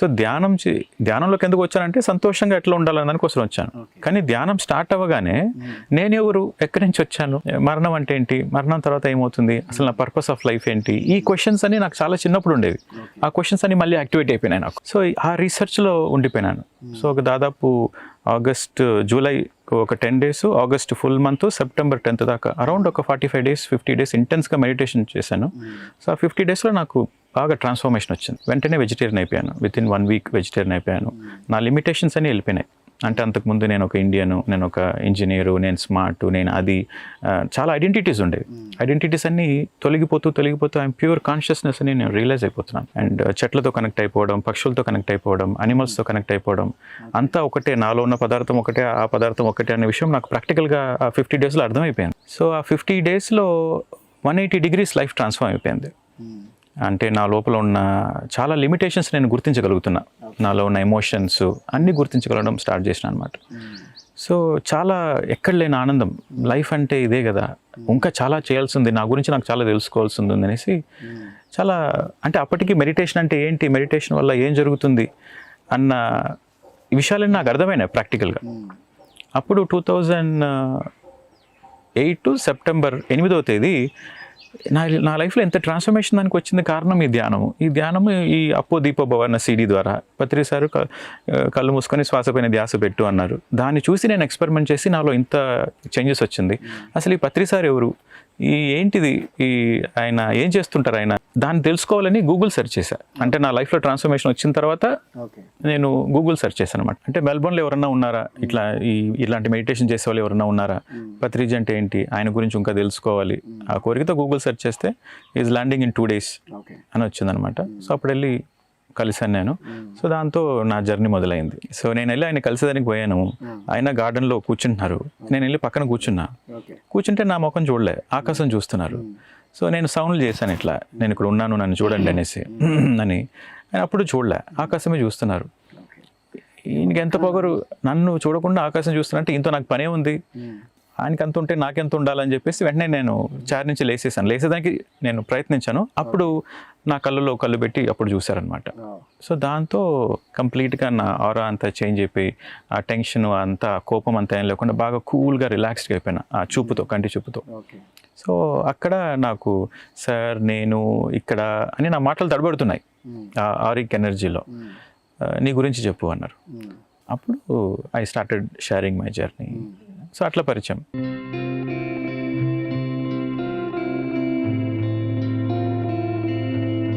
So ధ్యానం చే- ధ్యానంలోకి ఎందుకు వచ్చానంటే సంతోషంగా ఎట్లా ఉండాలని దానికోసం వచ్చాను. కానీ ధ్యానం స్టార్ట్ అవ్వగానే నేను ఎవరు? ఎక్కడి నుంచి వచ్చాను? మరణం అంటే ఏంటి? మరణం తర్వాత ఏమవుతుంది? అసలు నా పర్పస్ ఆఫ్ లైఫ్ ఏంటి? ఈ క్వశ్చన్స్ అని నాకు చాలా చిన్నప్పుడు ఉండేవి. ఆ క్వశ్చన్స్ అన్ని మళ్ళీ యాక్టివేట్ అయిపోయినాయి నాకు. సో ఆ రీసెర్చ్లో ఉండిపోయినాను. సో ఒక దాదాపు ఆగస్ట్ జూలై ఒక ten days August full month September tenth దాకా అరౌండ్ ఒక forty five days fifty days ఇంటెన్స్గా meditation చేశాను. సో ఆ ఫిఫ్టీ డేస్లో నాకు బాగా ట్రాన్స్ఫర్మేషన్ వచ్చింది. వెంటనే వెజిటేరియన్ అయిపోయాను. With in one week vegetarian అయిపోయాను. నా లిమిటేషన్స్ అన్ని వెళ్ళిపోయినాయి. అంటే అంతకుముందు నేను ఒక ఇండియను నేను ఒక ఇంజనీరు నేను స్మార్ట్ నేను అది చాలా ఐడెంటిటీస్ ఉండేవి. ఐడెంటిటీస్ అన్ని తొలగిపోతూ తొలగిపోతూ ఐఎమ్ ప్యూర్ కాన్షియస్నెస్ అని నేను రియలైజ్ అయిపోతున్నాను. అండ్ చెట్లతో కనెక్ట్ అయిపోవడం పక్షులతో కనెక్ట్ అయిపోవడం అనిమల్స్తో కనెక్ట్ అయిపోవడం అంతా ఒకటే నాలో ఉన్న పదార్థం ఒకటే ఆ పదార్థం ఒకటే అనే విషయం నాకు ప్రాక్టికల్గా ఆ ఫిఫ్టీ డేస్లో అర్థమైపోయింది. సో ఆ ఫిఫ్టీ డేస్లో one eighty degrees life transform అయిపోయింది. అంటే నా లోపల ఉన్న చాలా లిమిటేషన్స్ నేను గుర్తించగలుగుతున్నా. నాలో ఉన్న ఎమోషన్స్ అన్నీ గుర్తించగలగడం స్టార్ట్ చేసిన అనమాట సో చాలా ఎక్కడ లేని ఆనందం. లైఫ్ అంటే ఇదే కదా. ఇంకా చాలా చేయాల్సింది. నా గురించి నాకు చాలా తెలుసుకోవాల్సి ఉంది అనేసి చాలా అంటే అప్పటికి మెడిటేషన్ అంటే ఏంటి? మెడిటేషన్ వల్ల ఏం జరుగుతుంది? అన్న విషయాలన్నీ నాకు అర్థమైనాయి ప్రాక్టికల్గా అప్పుడు టూ థౌజండ్ ఎయిట్ సెప్టెంబర్ ఎనిమిదవ తేదీ నా నా లైఫ్లో ఎంత ట్రాన్స్ఫర్మేషన్ దానికి వచ్చింది కారణం ఈ ధ్యానము. ఈ ధ్యానము ఈ అప్పో దీప భవన సిడి ద్వారా. పత్రి సారు క- కళ్ళు మూసుకొని శ్వాసపైన ధ్యాస పెట్టు అన్నారు. దాన్ని చూసి నేను ఎక్స్పెరిమెంట్ చేసి నాలో ఇంత చేంజెస్ వచ్చింది. అసలు ఈ పత్రి సార్ ఎవరు? ఈ ఏంటిది? ఈ ఆయన ఏం చేస్తుంటారు ఆయన? దాన్ని తెలుసుకోవాలని గూగుల్ సెర్చ్ చేశా. అంటే నా లైఫ్లో ట్రాన్స్ఫర్మేషన్ వచ్చిన తర్వాత నేను గూగుల్ సెర్చ్ చేశాను అనమాట అంటే మెల్బోర్న్లో ఎవరన్నా ఉన్నారా? ఇట్లా ఈ ఇలాంటి మెడిటేషన్ చేసే వాళ్ళు ఎవరన్నా ఉన్నారా? పత్రిజ్ అంటే ఏంటి? ఆయన గురించి ఇంకా తెలుసుకోవాలి. ఆ కోరికతో గూగుల్ సెర్చ్ చేస్తే is landing in two days అని వచ్చిందనమాట సో అప్పుడు వెళ్ళి కలిసాను నేను సో దాంతో నా జర్నీ మొదలైంది. సో నేను వెళ్ళి ఆయన కలిసేదానికి పోయాను. ఆయన గార్డెన్లో కూర్చుంటున్నారు. నేను వెళ్ళి పక్కన కూర్చున్నా. కూర్చుంటే నా ముఖం చూడలే ఆకాశం చూస్తున్నారు. సో నేను సౌండ్లు చేశాను ఇట్లా. నేను ఇక్కడ ఉన్నాను నన్ను చూడండి అనేసి. అని. అప్పుడు చూడలే ఆకాశమే చూస్తున్నారు. ఈయనకి ఎంత పొగరు? నన్ను చూడకుండా ఆకాశం చూస్తున్నట్టు ఇంత నాకు పనే ఉంది. ఆయనకి అంత ఉంటే నాకెంత ఉండాలని చెప్పేసి వెంటనే నేను చార్ నుంచి లేసేసాను లేసేదానికి నేను ప్రయత్నించాను. అప్పుడు నా కళ్ళలో కళ్ళు పెట్టి అప్పుడు చూశారనమాట సో దాంతో కంప్లీట్గా నా ఆరా అంతా చేంజ్ అయిపోయి ఆ టెన్షన్ అంతా కోపం అంతా ఏం లేకుండా బాగా కూల్గా రిలాక్స్డ్గా అయిపోయినా ఆ చూపుతో కంటి చూపుతో. సో అక్కడ నాకు సార్ నేను ఇక్కడ అని నా మాటలు తడబడుతున్నాయి. ఆ ఆరిక్ ఎనర్జీలో. నీ గురించి చెప్పు అన్నారు. అప్పుడు I started sharing my journey so అట్లా పరిచయం.